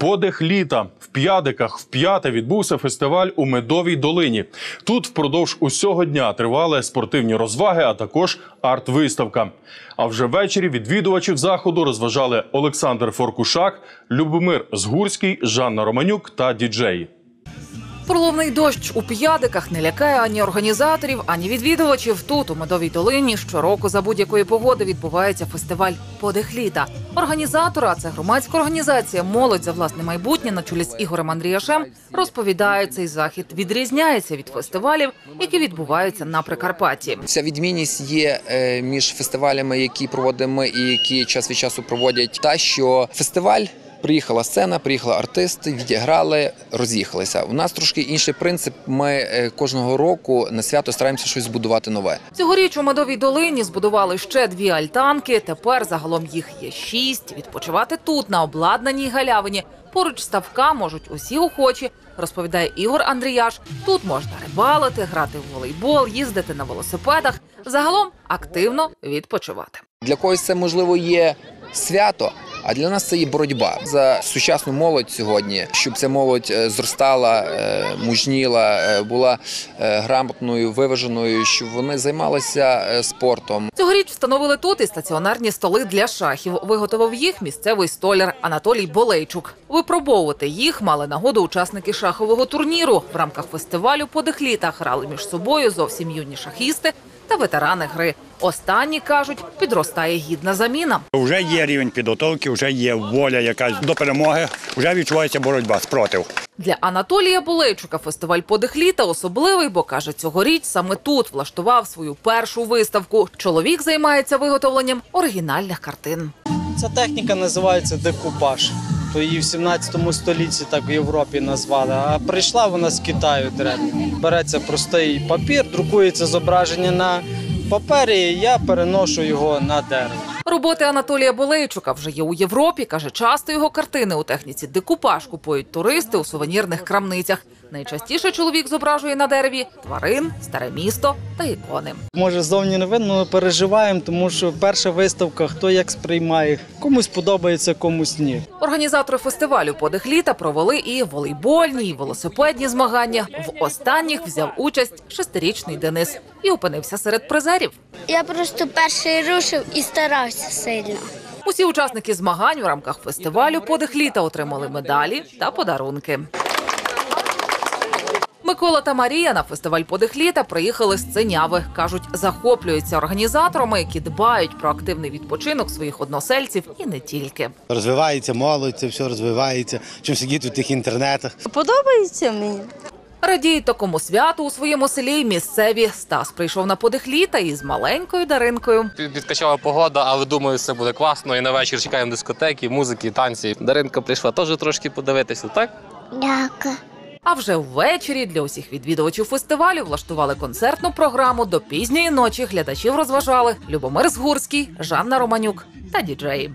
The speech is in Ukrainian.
Подих літа в п'ядиках п'яте відбувся фестиваль у медовій долині. Тут впродовж усього дня тривали спортивні розваги, а також арт-виставка. А вже ввечері відвідувачів заходу розважали Олександр Форкушак, Любомир Згурський, Жанна Романюк та діджеї. Проловний дощ у п'ядиках не лякає ані організаторів, ані відвідувачів. Тут у медовій долині щороку за будь-якої погоди відбувається фестиваль Подих літа. Організатори, а це громадська організація Молодь за власне майбутнє на чолі з Ігорем Андріашем, розповідає, цей захід відрізняється від фестивалів, які відбуваються на Прикарпатті. Ця відмінність є е, між фестивалями, які проводимо і які час від часу проводять. Та що фестиваль. Приїхала сцена, приїхали артисти, відіграли, роз'їхалися. У нас трошки інший принцип. Ми е, кожного року на свято стараємося щось збудувати нове. Цьогоріч у медовій долині збудували ще дві альтанки. Тепер загалом їх є шість. Відпочивати тут на обладнаній галявині. Поруч ставка можуть усі охочі, розповідає Ігор Андріяш. Тут можна рибалити, грати в волейбол, їздити на велосипедах. Загалом активно відпочивати. Для когось це можливо є свято. А для нас це є боротьба за сучасну молодь сьогодні, щоб ця молодь е, зростала, е, мужніла, е, була грамотною, виваженою, щоб вони займалися спортом. Цьогоріч встановили тут і стаціонарні столи для шахів. Виготовив їх місцевий столяр Анатолій Болейчук. Випробовувати їх мали нагоду учасники шахового турніру. В рамках фестивалю подих літа грали між собою зовсім юні шахісти та ветерани гри. Останні кажуть, підростає гідна заміна. Вже є рівень підготовки, вже є воля якась до перемоги, вже відчувається боротьба спротив. Для Анатолія Болейчука фестиваль подих літа особливий, бо каже, цьогоріч саме тут влаштував свою першу виставку. Чоловік займається виготовленням оригінальних картин. Ця техніка називається декупаж. То її в 17 столітті так в Європі назвали. А прийшла вона з Китаю древнього. Береться простий папір, друкується зображення на папері. і Я переношу його на дерево. Роботи Анатолія Болейчука вже є у Європі. каже, часто його картини у техніці декупаж купують туристи у сувенірних крамницях. Найчастіше чоловік зображує на дереві тварин, старе місто та ікони. Може, зовні не видно, але переживаємо, тому що перша виставка, хто як сприймає. Комусь подобається, комусь ні. Організатори фестивалю подих літа провели і волейбольні, і велосипедні змагання. В останніх взяв участь шестирічний Денис і опинився серед призерів. Я просто перший рушив і старався сильно. Усі учасники змагань у рамках фестивалю подих літа отримали медалі та подарунки. Микола та Марія на фестиваль подих літа приїхали з Ценяви. кажуть, захоплюються організаторами, які дбають про активний відпочинок своїх односельців і не тільки. Розвивається молодь, це все розвивається. Чим сидіти в тих інтернетах. Подобається мені. Радіють такому святу у своєму селі місцеві. Стас прийшов на подих літа із маленькою Даринкою. Підкачала погода, але думаю, все буде класно. І на вечір чекаємо дискотеки, музики, танці. Даринка прийшла теж трошки подивитися, так? Дякую. А вже ввечері для усіх відвідувачів фестивалю влаштували концертну програму. До пізньої ночі глядачів розважали Любомир Згурський, Жанна Романюк та діджеї.